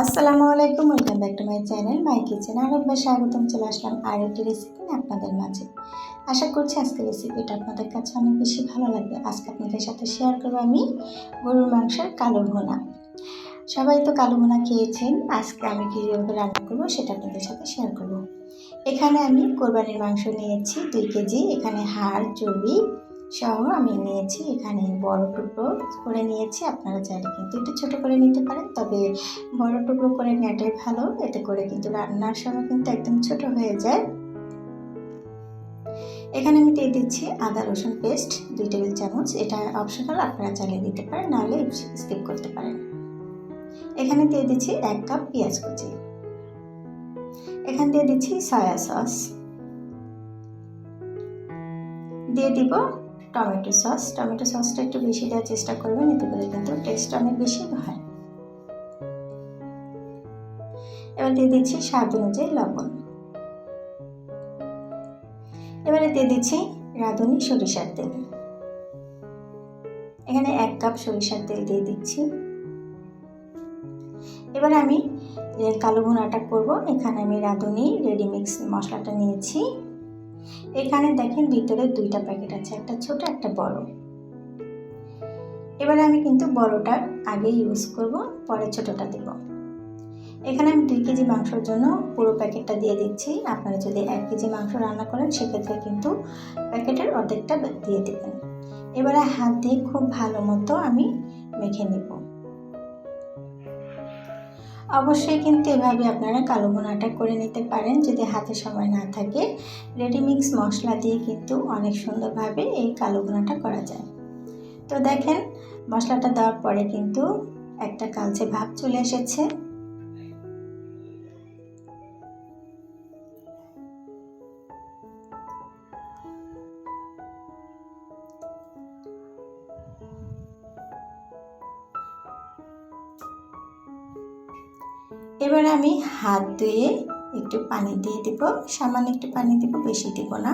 আসসালামু আলাইকুম, welcome back to my channel my kitchen. আর একবার স্বাগতম, চলে আসলাম আর একটি রেসিপি আপনাদের মাঝে। আশা করছি আজকের রেসিপিটা আপনাদের কাছে অনেক বেশি ভালো লাগবে। আজকে আপনাদের সাথে শেয়ার করব আমি গরুর মাংসের কালো ভোনা। সবাই তো কালো ভোনা খেয়েছেন, আজকে আমি কীভাবে রান্না করব সেটা আপনাদের সাথে শেয়ার করব। এখানে আমি কোরবানির মাংস নিয়েছি দুই কেজি। এখানে হাড়, চর্বি সহ আমি নিয়েছি এখানে বড় টুকরো করে নিয়েছি, আপনারা চাইলে কিন্তু একটু ছোটো করে নিতে পারেন, তবে বড় টুকরো করে নেওয়াটাই ভালো, এতে করে কিন্তু রান্নার সময় কিন্তু একদম ছোট হয়ে যায়। এখানে আমি দিয়ে দিচ্ছি আদা, রসুন পেস্ট, দুই টেবিল চামচ, এটা অপশনাল, আপনারা চালিয়ে দিতে পারেন, নাহলে স্কিপ করতে পারেন। এখানে দিয়ে দিচ্ছি এক কাপ পেঁয়াজ কুচি। এখানে দিয়ে দিচ্ছি সয়া সস। দিয়ে দিব টমেটো সস। টমেটো সসটা একটু বেশি দেওয়ার চেষ্টা করবেন, এতে করে কিন্তু টেস্ট অনেক বেশি হয় এবার দিয়ে দিচ্ছি স্বাদ অনুযায়ী লবণ। এবারে দিয়ে দিচ্ছি রাঁধুনি সরিষার তেল। এখানে এক কাপ সরিষার তেল দিয়ে দিচ্ছি। এবার আমি কালো ভুনাটা করব, এখানে আমি রাঁধুনি রেডিমিক্স মশলাটা নিয়েছি। এখানে দেখেন ভিতরে দুইটা প্যাকেট আছে, একটা ছোট, একটা বড়। এবারে আমি কিন্তু বড়টা আগে ইউজ করব, পরে ছোটটা দেব। এখানে আমি দুই কেজি মাংসর জন্য পুরো প্যাকেটটা দিয়ে দিচ্ছি। আপনারা যদি এক কেজি মাংস রান্না করেন, সেক্ষেত্রে কিন্তু প্যাকেটের অর্ধেকটা দিয়ে দেবেন। এবারে হাত দিয়ে খুব ভালো মতো আমি মেখে নেব। অবশ্যই কিন্তু এভাবে আপনারা কালো বোনাটা করে নিতে পারেন যদি হাতে সময় না থাকে। রেডিমিক্স মশলা দিয়ে কিন্তু অনেক সুন্দরভাবে এই কালো বোনাটা করা যায়। তো দেখেন, মশলাটা দেওয়ার পরে কিন্তু একটা কালচে ভাব চলে এসেছে। এবার আমি হাত ধুয়ে একটু পানি দিয়ে দিব। সামান্য একটু পানি দিব, বেশি দিব না।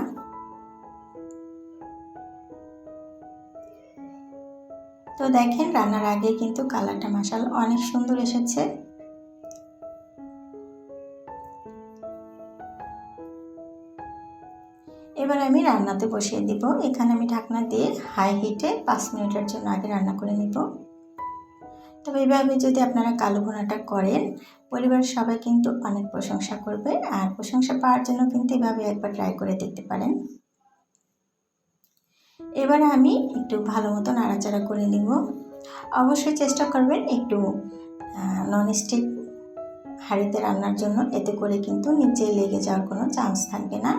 তো দেখেন, রান্নার আগে কিন্তু কালারটা মশাল অনেক সুন্দর এসেছে। এবার আমি রান্নাতে বসিয়ে দিব। এখানে আমি ঢাকনা দিয়ে হাই হিটে পাঁচ মিনিটের জন্য আগে রান্না করে নিব। তবে এইভাবে যদি আপনারা কালো ভুনাটা করেন পরিবারের সবাই কিন্তু অনেক প্রশংসা করবে আর প্রশংসা পাওয়ার জন্য কিন্তু এভাবে একবার ট্রাই করে দেখতে পারেন। এবার আমি একটু ভালো মতো নাড়াচাড়া করে নিব। অবশ্যই চেষ্টা করবেন একটু ননস্টিক হাঁড়িতে রান্নার জন্য, এতে করে কিন্তু নিচে লেগে যাওয়ার কোনো চান্স থাকবে না।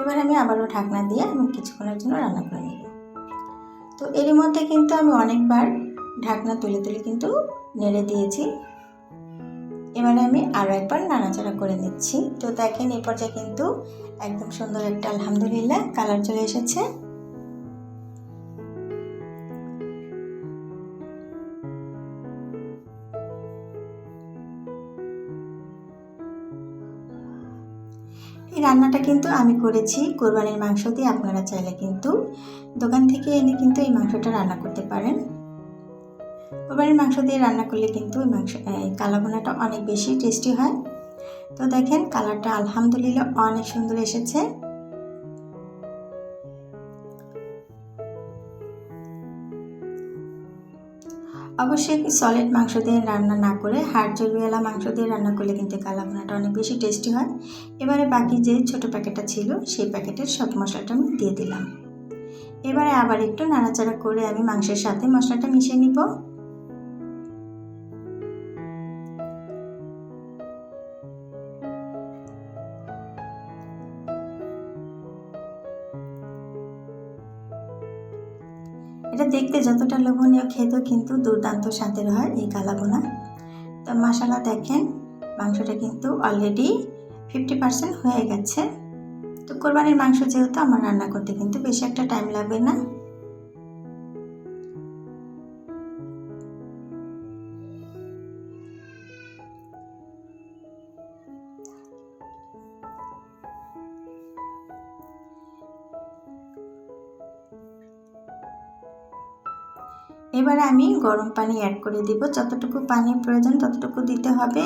এবার আমি আবারও ঢাকনা দিয়ে আমি কিছুক্ষণের জন্য রান্না করে নিব। তো এরই মধ্যে কিন্তু আমি অনেকবার ঢাকনা তুলে তুলে কিন্তু নেড়ে দিয়েছি। এবারে আমি আরও একবার নাড়াচাড়া করে নিচ্ছি। তো দেখেন এই পর্যায়ে কিন্তু একদম সুন্দর একটা আলহামদুলিল্লাহ কালার চলে এসেছে। এই রান্নাটা কিন্তু আমি করেছি। কোরবানির মাংস দিয়ে আপনারা চাইলে কিন্তু দোকান থেকে এনে কিন্তু এই মাংসটা রান্না করতে পারেন। কোরবানির মাংস দিয়ে রান্না করলে কিন্তু ওই মাংস, এই কালাগোনাটা অনেক বেশি টেস্টি হয়। তো দেখেন, কালারটা আলহামদুলিল্লাহ অনেক সুন্দর এসেছে। অবশ্যই সলিড মাংস দিয়ে রান্না না করে হাড় চর্বিওয়ালা মাংস দিয়ে রান্না করলে কিন্তু কালাভুনাটা অনেক বেশি টেস্টি হয়। এবারে বাকি যে ছোট প্যাকেটটা ছিল, সেই প্যাকেটের সব মশলাটা আমি দিয়ে দিলাম। এবারে আবার একটু নাড়াচাড়া করে আমি মাংসের সাথে মশলাটা মিশিয়ে নিব। এটা দেখতে যতটা লোভনীয় খেতেও কিন্তু দুর্দান্ত স্বাদের হয় এই কালাবোনা তো মশালা দেখেন, মাংসটা কিন্তু অলরেডি ফিফটি পার্সেন্ট হয়ে গেছে। তো কোরবানির মাংস যেহেতু আমার রান্না করতে কিন্তু বেশি একটা টাইম লাগবে না। এবারে আমি গরম পানি অ্যাড করে দিব। যতটুকু পানি প্রয়োজন ততটুকু দিতে হবে।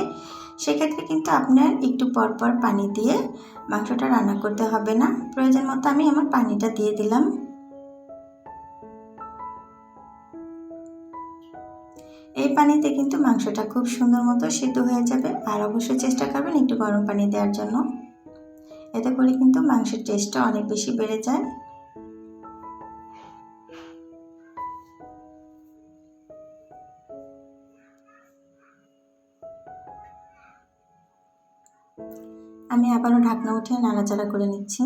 সেক্ষেত্রে কিন্তু আপনার একটু পরপর পানি দিয়ে মাংসটা রান্না করতে হবে না। প্রয়োজন মতো আমি আমার পানিটা দিয়ে দিলাম। এই পানিতে কিন্তু মাংসটা খুব সুন্দর মতো সিদ্ধ হয়ে যাবে। আর অবশ্যই চেষ্টা করবেন একটু গরম পানি দেওয়ার জন্য। এতে করে কিন্তু মাংসের টেস্টটা অনেক বেশি বেড়ে যায়। আমি আবারও ঢাকনা উঠিয়ে নাড়াচাড়া করে নিচ্ছি।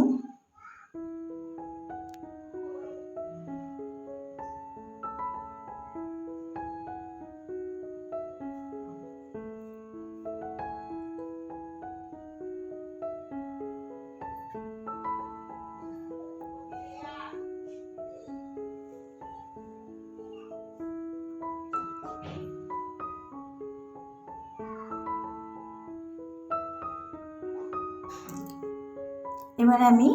এবার আমি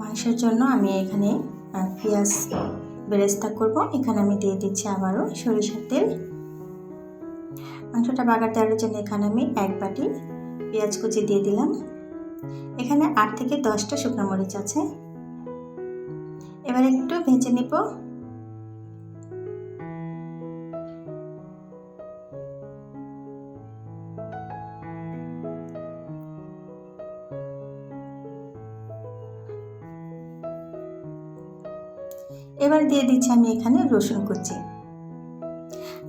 মাংসের জন্য আমি এখানে পেঁয়াজ বেরেস্তা করব। এখানে আমি দিয়ে দিচ্ছি আবারও সরিষার তেল। মাংসটা বাগার দেওয়ার জন্য এখানে আমি এক বাটি পেঁয়াজ কুচি দিয়ে দিলাম। এখানে আট থেকে দশটা শুকনো মরিচ আছে। এবার একটু ভেজে নিব। এবার দিয়ে দিচ্ছি আমি এখানে রসুন কুচি।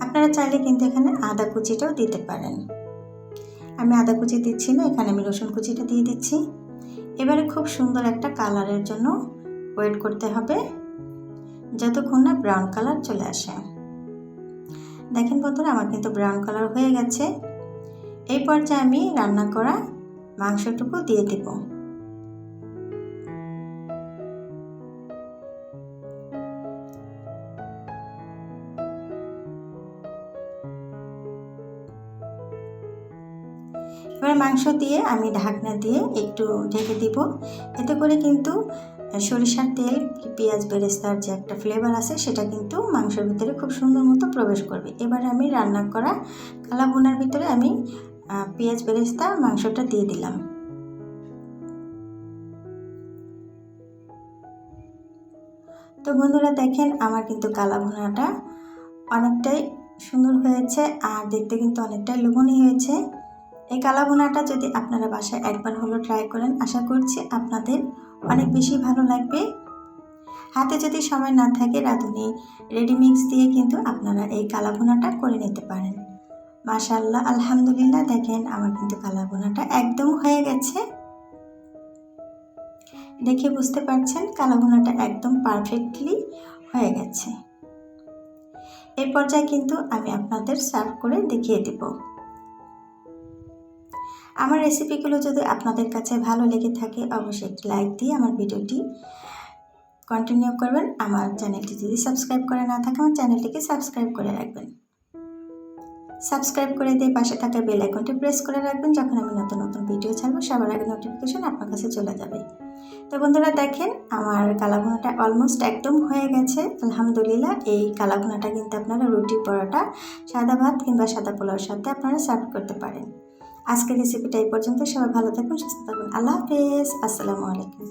আপনারা চাইলে কিন্তু এখানে আদা কুচিটাও দিতে পারেন। আমি আদা কুচি দিচ্ছি না, এখানে আমি রসুন কুচিটা দিয়ে দিচ্ছি। এবারে খুব সুন্দর একটা কালারের জন্য ওয়েট করতে হবে, যতক্ষণ না ব্রাউন কালার চলে আসে। দেখেন বন্ধুরা, আমার কিন্তু ব্রাউন কালার হয়ে গেছে। এই পর্যায়ে আমি রান্না করা মাংসটুকু দিয়ে দেবো। এবার মাংস দিয়ে আমি ঢাকনা দিয়ে একটু ঢেকে দিব। এতে করে কিন্তু সরিষার তেল, পেঁয়াজ, বেরেস্তার যে একটা ফ্লেভার আছে, সেটা কিন্তু মাংসের ভিতরে খুব সুন্দর মতো প্রবেশ করবে। এবার আমি রান্না করা কালা বোনার ভিতরে আমি পেঁয়াজ, বেরেস্তা মাংসটা দিয়ে দিলাম। তো বন্ধুরা দেখেন আমার কিন্তু কালা ভুনাটা অনেকটাই সুন্দর হয়েছে, আর দেখতে কিন্তু অনেকটাই লোভনীয় হয়েছে। এই কালা ভুনাটা যদি আপনারা বাসায় একবার হলো ট্রাই করেন, আশা করছি আপনাদের অনেক বেশি ভালো লাগবে। হাতে যদি সময় না থাকে, রাঁধুনি রেডিমিক্স দিয়ে কিন্তু আপনারা এই কালা ভুনাটা করে নিতে পারেন। মাশাল্লাহ আলহামদুলিল্লাহ, দেখেন আমার কিন্তু কালা ভুনাটা একদম হয়ে গেছে। দেখে বুঝতে পারছেন কালা ভুনাটা একদম পারফেক্টলি হয়ে গেছে। এই পর্যায়ে কিন্তু আমি আপনাদের সার্ভ করে দেখিয়ে দেবো। আমার রেসিপিগুলো যদি আপনাদের কাছে ভালো লেগে থাকে, অবশ্যই একটি লাইক দিয়ে আমার ভিডিওটি কন্টিনিউ করবেন। আমার চ্যানেলটি যদি সাবস্ক্রাইব করে না থাকে, আমার চ্যানেলটিকে সাবস্ক্রাইব করে রাখবেন। সাবস্ক্রাইব করে দিয়ে পাশে থাকা বেল আইকনটি প্রেস করে রাখবেন, যখন আমি নতুন নতুন ভিডিও ছাড়বো, সবার আগে নোটিফিকেশন আপনার কাছে চলে যাবে। তো বন্ধুরা দেখেন, আমার কালাভুনাটা অলমোস্ট একদম হয়ে গেছে। আলহামদুলিল্লাহ, এই কালাভুনাটা কিন্তু আপনারা রুটি পরোটা, সাদা ভাত কিংবা সাদা পোলাওর সাথে আপনারা সার্ভ করতে পারেন। আজকের রেসিপিটা এই পর্যন্ত। সবাই ভালো থাকুন সুস্থ থাকুন আল্লাহ হাফেজ। আসসালামু আলাইকুম।